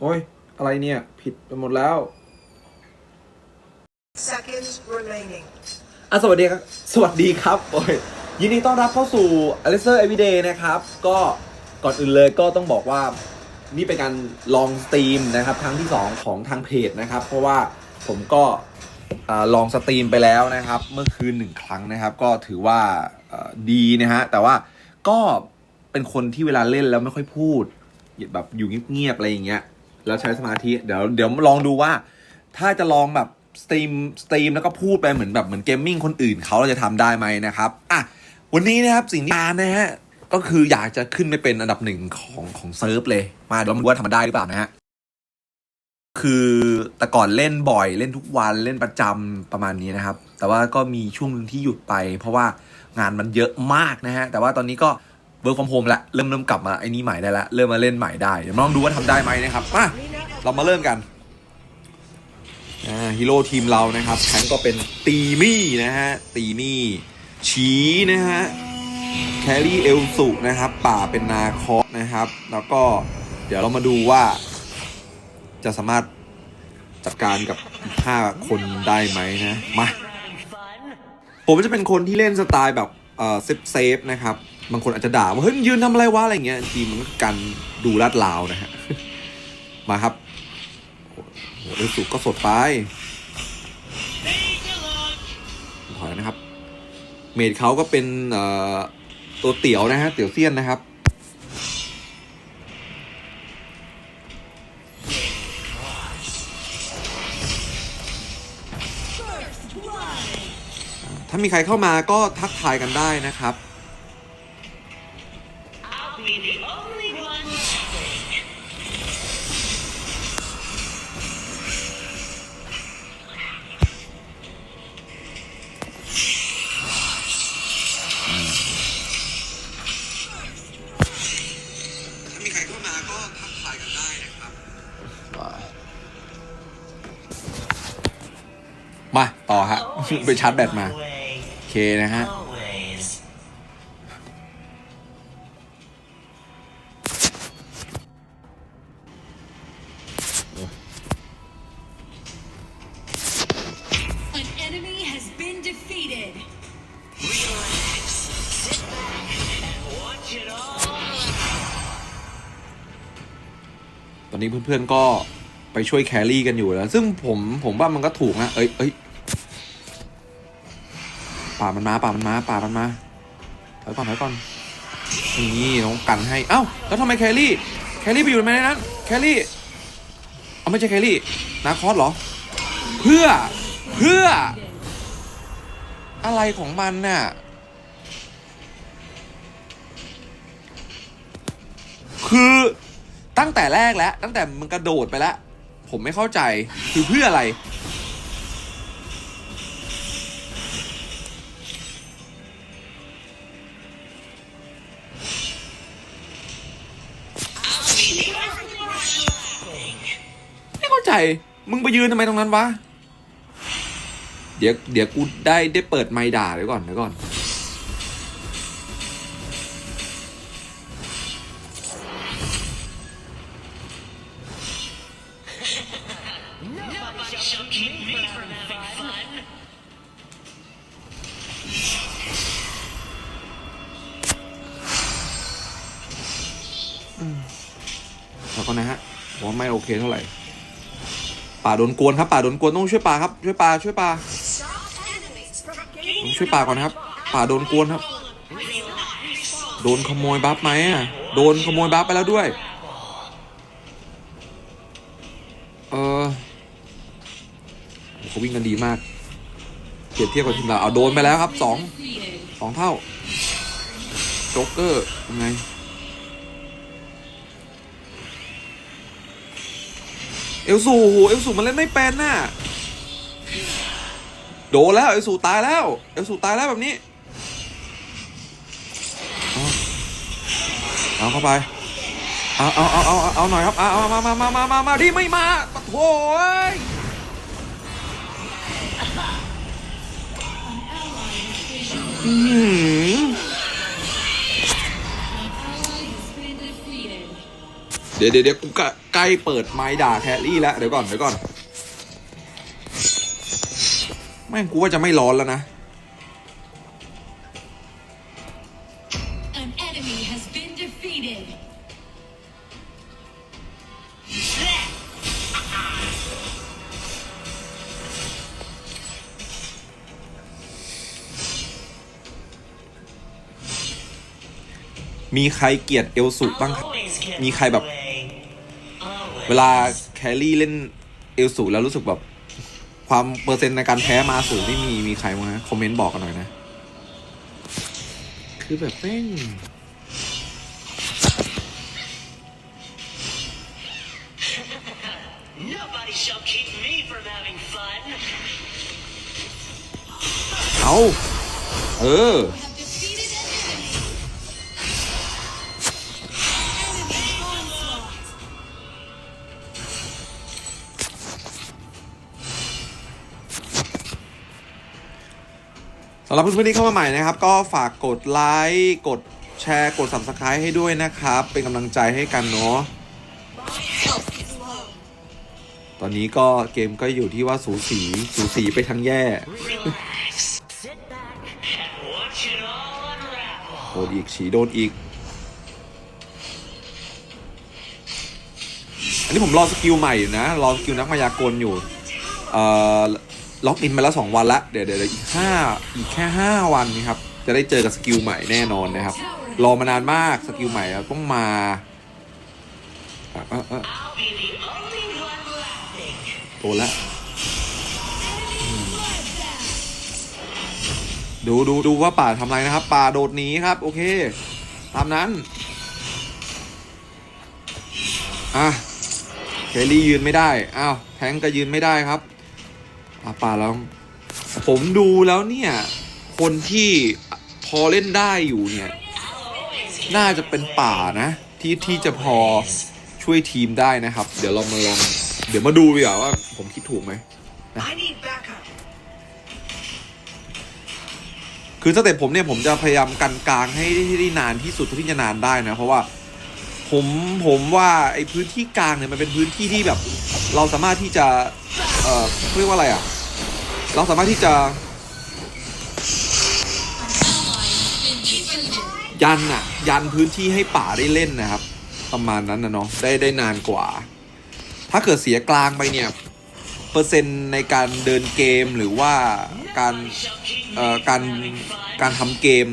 โอ้ย อะไรเนี่ย ผิดไปหมดแล้ว Seconds remaining. อะสวัสดีครับ สวัสดีครับโอ้ยยินดีต้อนรับเข้าสู่ a l i c e r Everyday นะครับ ก็ก่อนอื่นเลยก็ต้องบอกว่า นี่เป็นการลองสตรีมนะครับ ครั้งที่ 2 ของทางเพจนะครับ เพราะว่าผมก็อ่าลองสตรีมไปแล้วนะครับ เมื่อคืนหนึ่งครั้งนะครับ ก็ถือว่าเอ่อดีนะฮะ แต่ว่าก็เป็นคนที่เวลาเล่นแล้วไม่ค่อยพูด แบบอยู่เงียบๆอะไรอย่างเงี้ยแล้วใช้สมาธิเดี๋ยวเดี๋ยวลองดูว่า ถ้าจะลองแบบสตรีมสตรีมแล้วก็พูดไปเหมือนแบบเหมือนเกมมิ่งคนอื่นเขาเราจะทำได้ไหมนะครับอะวันนี้นะครับสิ่งที่มานะฮะก็คืออยากจะขึ้นไปเป็นอันดับหนึ่งของของเซิร์ฟเลย มาเราดูว่าทำได้หรือเปล่านะฮะคือแต่ก่อนเล่นบ่อยเล่นทุกวันเล่นประจำประมาณนี้นะครับ แต่ว่าก็มีช่วงนึงที่หยุดไป เพราะว่างานมันเยอะมากนะฮะแต่ว่าตอนนี้ก็ เวิร์กฟอร์มโฮมละเริ่มเริ่มกลับมาไอ้นี่ใหม่ได้ละเริ่มมาเล่นใหม่ได้เดี๋ยวมาลองดูว่าทำได้ไหมนะครับมาเรามาเริ่มกันฮีโร่ทีมเรานะครับแทงก็เป็นตีมี่นะฮะตีมี่ชีนะฮะแครี่เอลสุนะครับ ป่าเป็นนาคอสนะครับ แล้วก็เดี๋ยวเรามาดูว่า จะสามารถจัดการกับอีกห้าคนได้ไหมนะมาผมจะเป็นคนที่เล่นสไตล์แบบเซฟเซฟนะครับ บางคนอาจจะด่าว่าเฮ้ยยืนทำอะไรวะอะไรเงี้ยจริงๆมันก็การดูลาดลาวนะฮะมาครับโอ้สุก็สดไปถอยนะครับ เมดเขาก็เป็นตัวเตี๋ยวนะฮะเตี๋ยวเซียนนะครับถ้ามีใครเข้ามาก็ทักทายกันได้นะครับ ไปชาร์จแบตมา my way. โอเคนะฮะ Always. 'An enemy has been defeated. Relax. Sit back and watch it all. ตอนนี้เพื่อนๆก็ไปช่วยแครี่กันอยู่แล้ว ซึ่งผมผมว่ามันก็ถูกนะ เอ้ยเอ้ย ป่ามันมาป่ามันมาป่ามันมาถอยก่อนถอยก่อนนี่น้องกันให้เอ้าแล้วทำไมแครี่แครี่ไปอยู่ในนั้นแครี่เอาไม่ใช่แครี่นาคอสเหรอ เพื่อเพื่อ อะไรของมันน่ะคือตั้งแต่แรกแล้วตั้งแต่มันกระโดดไปแล้ว ผมไม่เข้าใจคือเพื่ออะไร ใจ มึงไปยืนทำไมตรงนั้นวะ เดี๋ยวเดี๋ยวกูได้ได้เปิดไมด่าเดี๋ยวก่อนเดี๋ยวก่อน แล้วก็นะฮะผมว่าไม่โอเคเท่าไหร่ ป่าโดนกวนครับป่าโดนกวนต้องช่วยป่าครับช่วยป่าช่วยป่าต้องช่วยป่าก่อนนะครับ ป่าโดนกวนครับ โดนขโมยบัฟไหมอะโดนขโมยบัฟไปแล้วด้วยเออเขาวิ่งกันดีมากเปรียบเทียบกับทีมเราเอาโดนไปแล้วครับสองสองเท่าโจ๊กเกอร์ยังไง เอลสูโหเอลสูมันเล่นไม่เป็นน่ะโดนแล้วเอลสูตายแล้วเอลสูตายแล้วแบบนี้เอาเข้าไปเอาเอาเอาเอาเอาหน่อยครับเอาเอามามามามามามาดิไม่มาปะโถยอื้อ เดี๋ยวเดี๋ยวเดี๋ยวกูกะใกล้เปิดไม้ด่าแครี่แล้วเดี๋ยวก่อนเดี๋ยวก่อนแม่งกูว่าจะไม่ร้อนแล้วนะ An enemy has been defeated. มีใครเกลียดเอลสุบ้างครับ Always get มีใครแบบ my way. Always. เวลาแครี่เล่นเอลสูแล้วรู้สึกแบบ ความเปอร์เซ็นต์ในการแพ้มาสูงนี่มีมีใครบ้างนะคอมเมนต์บอกกันหน่อยนะ คือแบบแม่ง Nobody shall keep me from having fun. เอาเออ สำหรับเพื่อนๆที่เข้ามาใหม่นะครับ ก็ฝากกดไลค์กดแชร์กด subscribe ให้ด้วยนะครับ เป็นกำลังใจให้กันเนาะตอนนี้ก็เกมก็อยู่ที่ว่าสูสีสูสีไปทั้งแย่โดนอีกฉีโดนอีก อันนี้ผมรอสกิลใหม่อยู่นะ รอสกิลนักมายากลอยู่ เอ่อ ล็อกอินมาแล้วสองวันละเดี๋ยวเดี๋ยวอีกห้าอีกแค่ห้าวันนี่ครับจะได้เจอกับสกิลใหม่แน่นอนนะครับ รอมานานมากสกิลใหม่ต้องมาอะอะอะ I'll be the only one laughing. โดนละอืมดูดูดูว่าป่าทำอะไรนะครับ ป่าโดดหนีครับ โอเค ตามนั้น อะเคลลี่ยืนไม่ได้ อ้าว แทงก็ยืนไม่ได้ครับ อะป่าแล้ว ผมดูแล้วเนี่ย คนที่พอเล่นได้อยู่เนี่ย น่าจะเป็นป่านะ ที่ที่จะพอช่วยทีมได้นะครับ เดี๋ยวเรามาลอง เดี๋ยวมาดูดีกว่าว่าผมคิดถูกไหม I need backup. คือสเต็ปผมเนี่ยผมจะพยายามกันกลางให้ได้ให้ได้นานที่สุดเท่าที่จะนานได้นะ เพราะว่าผมผมว่าไอ้พื้นที่กลางเนี่ยมันเป็นพื้นที่ที่แบบ เราสามารถที่จะเอ่อเรียกว่าอะไรอะ เราสามารถที่จะยันอะยันพื้นที่ให้ป่าได้เล่นนะครับ ประมาณนั้นนะเนาะได้ได้นานกว่า ถ้าเกิดเสียกลางไปเนี่ย เปอร์เซ็นต์ในการเดินเกมหรือว่าการเอ่อการการทำเกม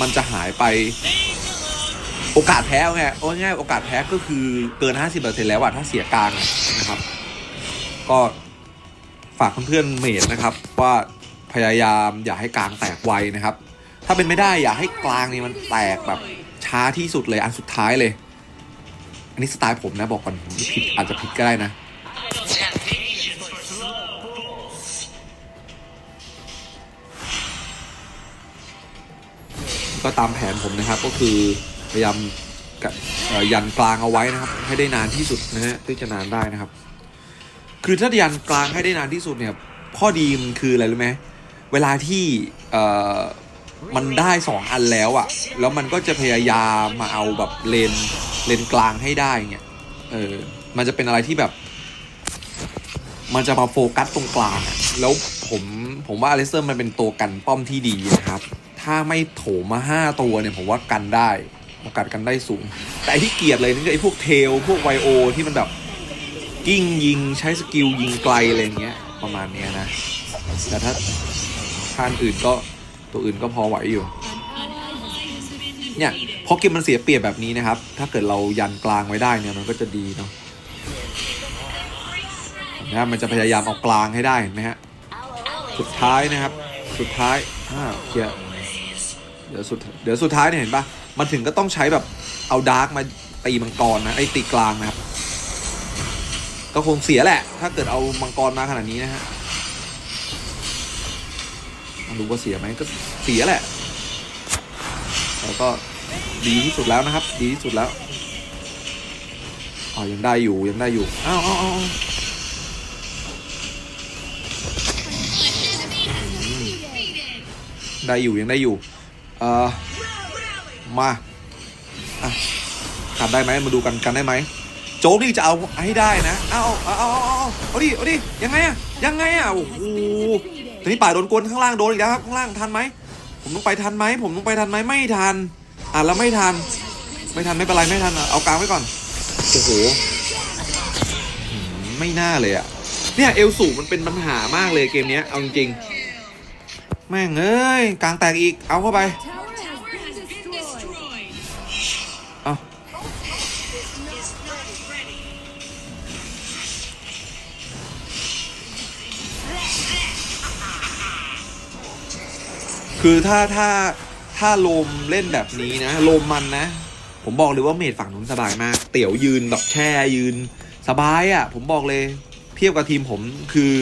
มันจะหายไป โอกาสแพ้ไงโอ้ง่ายโอกาสแพ้ก็คือเกิน 50%แล้วอะถ้าเสียกลางนะครับ ก็ ฝากเพื่อนๆเมดนะครับว่าพยายามอย่าให้กลางแตกไวนะครับ ถ้าเป็นไม่ได้อย่าให้กลางนี่มันแตกแบบช้าที่สุดเลยอันสุดท้ายเลย อันนี้สไตล์ผมนะบอกก่อนผมผิดอาจจะผิดก็ได้นะก็ตามแผนผมนะครับก็คือพยายามกะเอ่อยันกลางเอาไว้นะครับ ให้ได้นานที่สุดนะฮะที่จะนานได้นะครับ คือถ้ายันกลางให้ได้นานที่สุดเนี่ยข้อดีมันคืออะไรรู้ไหมเวลาที่เอ่อมันได้สองอันแล้วอะแล้วมันก็จะพยายามมาเอาแบบเลนเลนกลางให้ได้เงี้ยเออมันจะเป็นอะไรที่แบบ มันจะมาโฟกัสตรงกลางแล้วผมผมว่าอเลสเตอร์มันเป็นตัวกันป้อมที่ดีนะครับ ถ้าไม่โถมมาห้าตัวเนี่ยผมว่ากันได้โอกาสกันได้สูง แต่ที่เกลียดเลยนี่คือไอ้พวกเทลพวกไวโอที่มันแบบ กิ้งยิงใช้สกิลยิงไกลอะไรอย่างเงี้ยประมาณเนี้ยนะ แต่ถ้าท่านอื่นก็ตัวอื่นก็พอไหวอยู่ เนี่ย defeated. พอเกมมันเสียเปรียบแบบนี้นะครับ ถ้าเกิดเรายันกลางไว้ได้เนี่ยมันก็จะดีเนาะนะมันจะพยายามเอากลางให้ได้เห็นไหมฮะสุดท้ายนะครับ สุดท้ายอ่าเคลียร์เดี๋ยวสุดเดี๋ยวสุดท้ายเนี่ยเห็นปะมันถึงก็ต้องใช้แบบเอาดาร์กมาตีมังกรนะไอ้ตีกลางนะครับ ก็คงเสียแหละ ถ้าเกิดเอามังกรมาขนาดนี้นะฮะไม่รู้ว่าเสียไหมก็เสียแหละแล้วก็ดีที่สุดแล้วนะครับ ดีที่สุดแล้วอ๋อยังได้อยู่ยังได้อยู่อ้าวอ้าวอ้าวได้อยู่ยังได้อยู่ เอ่อ มาอะกันได้ไหมมาดูกันกันได้ไหม โจ๊กนี่จะเอาให้ได้นะเอาเอาเอาเอาเอาเอาดิเอาดิยังไงอะยังไงอะโอ้โหทีนี้ป่าโดนกวนข้างล่างโดนอีกแล้วครับข้างล่างทันไหมผมต้องไปทันไหมผมต้องไปทันไหมไม่ทันอะแล้วไม่ทัน ไม่ทันไม่เป็นไรไม่ทันอะเอากลางไว้ก่อนโอ้โหอืมไม่น่าเลยอะเนี่ยเอลสูมันเป็นปัญหามากเลยเกมเนี้ยเอาจริงๆแม่งเอ้ยกลางแตกอีกเอาเข้าไป คือถ้าถ้าถ้าลมเล่นแบบนี้นะ ลมมันนะ ผมบอกเลยว่าเมดฝั่งนู้นสบายมาก เตี๋ยวยืนแบบแช่ยืน สบายอะ่ะ ผมบอกเลย เทียบกับทีมผมคือ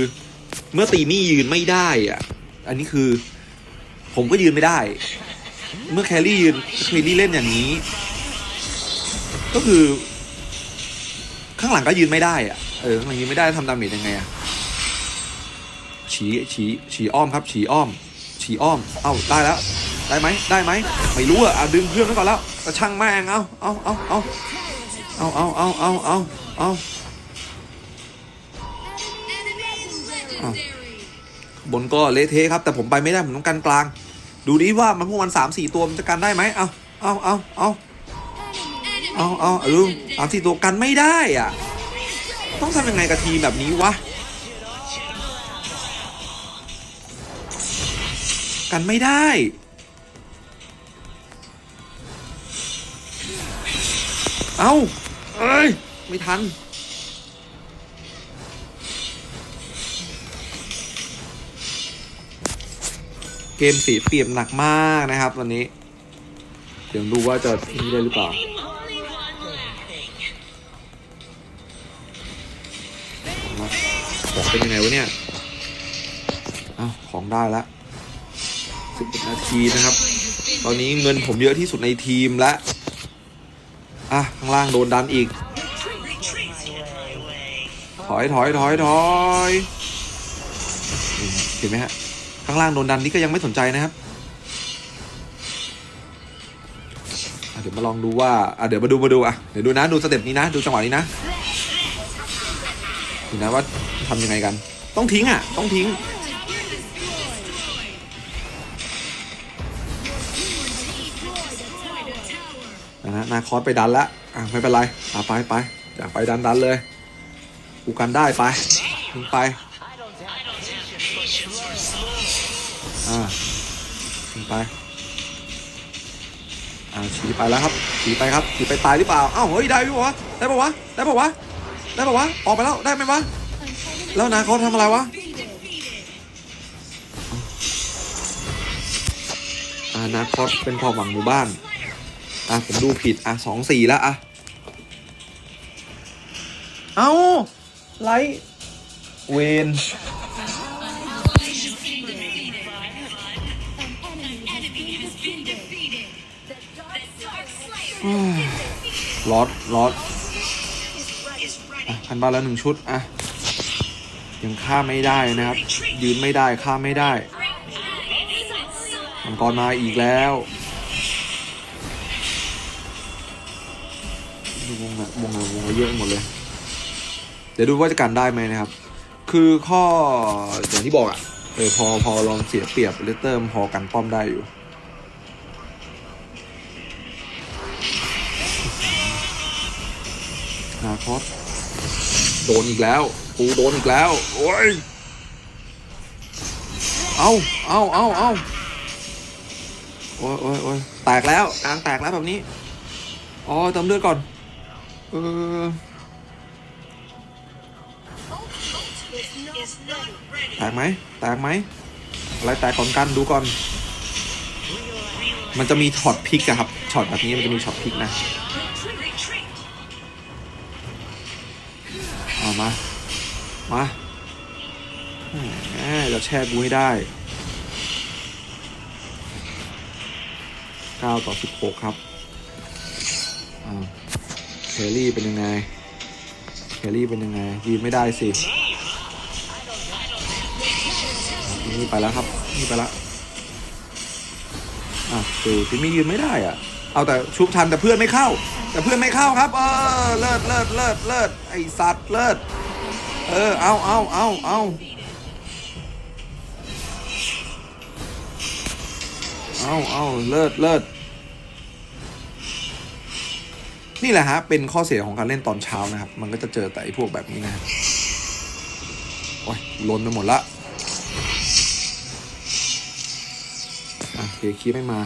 เมื่อตีมี่ยืนไม่ได้อะ่ะ อันนี้คือ ผมก็ยืนไม่ได้ เมื่อแครี่ยืนแครี่เล่นอย่างนี้ ก็คือ ข้างหลังก็ยืนไม่ได้อะ่ะเออข้างหลังยืนไม่ได้ทำดาเมจยังไงอะ่ะฉีฉีฉีอ้อมครับฉีอ้อม ฉีอ้อม เอ้าได้แล้ว ได้ไหมได้ไหมไม่รู้อะอะดึงเพื่อนไว้ก่อนแล้วกระช่างแม่งเอาเอาเอาเอาเอาเอาเอาเอาเอาเอาบนก็เละเทะครับ แต่ผมไปไม่ได้ ผมต้องกันกลาง ดูดิว่ามันพวกมันสามสี่ตัวมันจะกันได้ไหมเอาเอาเอาเอาเอาเอาเอาดูสามสี่ตัวกันไม่ได้อะ ต้องทำยังไงกับทีมแบบนี้วะ กันไม่ได้ เอาเอ้ย ไม่ทัน เกมสีเปียบหนักมากนะครับ วันนี้ เดี๋ยวดูว่าจะนี่ได้หรือเปล่าขอเป็นยังไงวะเนี่ยอ้าของได้แล้ว 11นาทีนะครับ ตอนนี้เงินผมเยอะที่สุดในทีมและ อะ ข้างล่างโดนดันอีก ถอยถอยถอยถอยเห็นไหมฮะ ข้างล่างโดนดันนี่ก็ยังไม่สนใจนะครับเดี๋ยวมาลองดูว่าอะเดี๋ยวมาดูมาดูอะ เดี๋ยวดูนะ ดูสเต็ปนี้นะ ดูจังหวะนี้นะดูนะว่าทำยังไงกัน ต้องทิ้งอะ ต้องทิ้ง นะนาคอสไปดันละอะไม่เป็นไรอะไปไปอยากไปดันดันเลยกูกันได้ไปมึงไปอ่ามึงไปอ่าฉีไปแล้วครับฉีไปครับฉีไปตายหรือเปล่าอ้าวเฮ้ยได้ปะวะได้ปะวะได้ปะวะได้ปะวะออกไปแล้วได้ไหมวะแล้วนาคอสทำอะไรวะอ่านาคอสเป็นความหวังหมู่บ้าน อะผมดูผิด อะสองสี่แล้วอะ เอาไลท์เวน Enemy has been defeated. The Dark Slayer ลอดลอดอะพันบ้านแล้วหนึ่งชุด อะ ยังฆ่าไม่ได้นะครับ ยืนไม่ได้ฆ่าไม่ได้ มังกรมาอีกแล้ว วงอะวงเยอะหมดเลย เดี๋ยวดูว่าจะกันได้ไหมนะครับ คือข้ออย่างที่บอกอะเออพอพอลองเสียเปรียบเลเตอร์มันพอกันป้อมได้อยู่นาคอสโดนอีกแล้วปูโดนอีกแล้ว โอ้ย เอาเอาเอาเอาโอ้ยโอ้ยโอ้ยแตกแล้วกลางแตกแล้วแบบนี้ อ๋อเติมเลือดก่อน เออแตกไหมแตกไหมอะไรแตกก่อนกันดูก่อน มันจะมีช็อตพลิกอะครับช็อตแบบนี้มันจะมีช็อตพลิกนะเอามา มาแหมจะแช่กูให้ได้9ต่อ 16 ครับอ้า วเคลลี่เป็นยังไงเคลลี่เป็นยังไงยืนไม่ได้สินี่ไปแล้วครับนี่ไปแล้วอะดูที่ไม่ยืนไม่ได้อะ เอาแต่ชุบทันแต่เพื่อนไม่เข้า แต่เพื่อนไม่เข้าครับ เออเลิศเลิศเลิศเลิศไอสัตว์เลิศเออเอาเอาเอาเอาเอาเอาเลิศเลิศ นี่แหละฮะ เป็นข้อเสียของการเล่นตอนเช้านะครับ มันก็จะเจอแต่พวกแบบนี้นะโอ้ยล้นไปหมดละอะเคคีไม่มา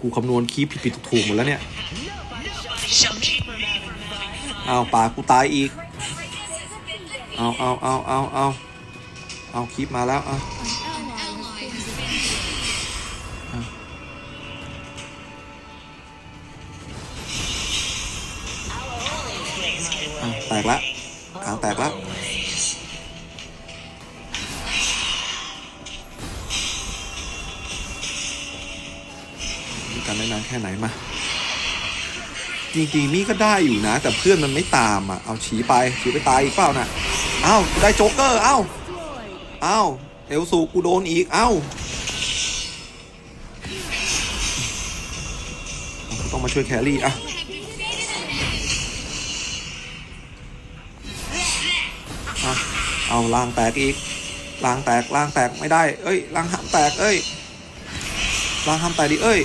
กูคำนวณคีย์ผิดๆถูกๆหมดแล้วเนี่ยเอาปากูตายอีก เอาเอาเอาเอาเอาเอาคลิปมาแล้วเอา กละกลางแตกล้วมีกันได้นานแค่ไหนมา จริงๆนี่ก็ได้อยู่นะ แต่เพื่อนมันไม่ตามอะ เอาฉีไปฉีไปตายอีกเปล่าน่ะเอ้าได้โจ๊กเกอร์เอ้าเอ้าเอลสูกูโดนอีกเอ้าต้องมาช่วยแครี่อะ เอาล่างแตกอีกล่างแตกล่างแตกไม่ได้ เอ้ยล่างห้ามแตกเอ้ยล่างห้ามแตกดิเอ้ย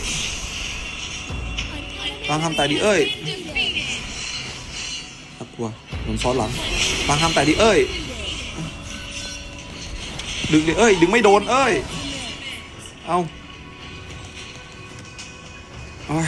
ล่างห้ามแตกดิเอ้ยน่ากลัวโดนซ้อนหลังล่างห้ามแตกดิเอ้ยดึงดิเอ้ยดึงไม่โดนเอ้ยเอาโอ้ย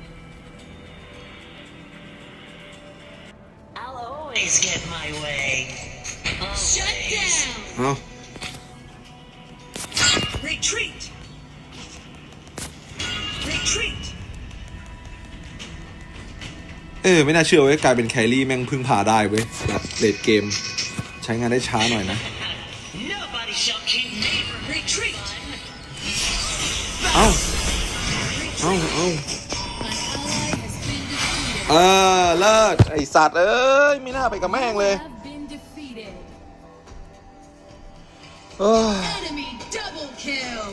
เอา Retreat! Retreat! เออ ไม่น่าเชื่อเว้ยกลายเป็นแครี่แม่งพึ่งพาได้เว้ยแบบเลดเกม ใช้งานได้ช้าหน่อยนะ Nobody shall keep me from retreat! เอ้าเอ้าเอ้า An ally has been defeated. เออเลิศไอสัตว์เอ้ยไม่น่าไปกับแม่งเลย เออ Enemy double kill.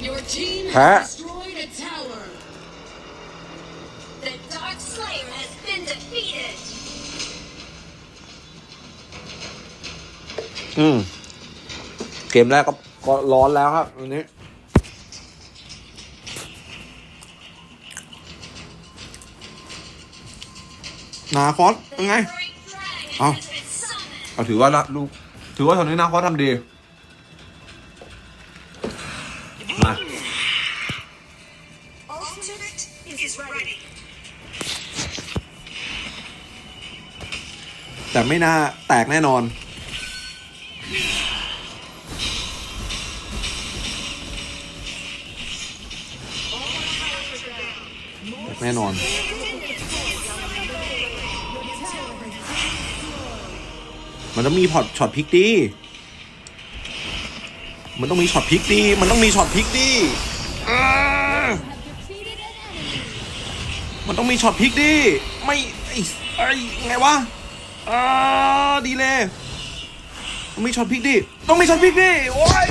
'Your team Hả? has destroyed a tower. The Dark Slayer has been defeated. อืม เกมแรกก็ก็ร้อนแล้วครับวันนี้ นาคอสเป็นไง Great Dragon Ờ. has been summoned. เอาถือว่าละลูก ถือว่าตอนนี้นาคอสทำดีมาแต่ไม่น่าแตกแน่นอนแน่นอน มันต้องมีพอตช็อตพลิกดี มันต้องมีช็อตพลิกดี มันต้องมีช็อตพลิกดีอ่า Have defeated an enemy. มันต้องมีช็อตพลิกดี ไม่ไอ้ไอ้ไงวะอ่าดีเลยต้องมีช็อตพลิกดีต้องมีช็อตพลิกดีโอ้ย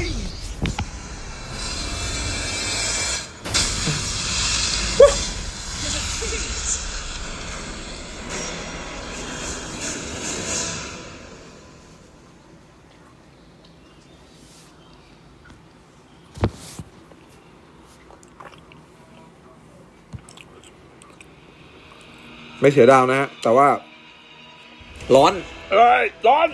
ไม่เสียดาวนะฮะแต่ว่า ร้อน เอ้ย ร้อน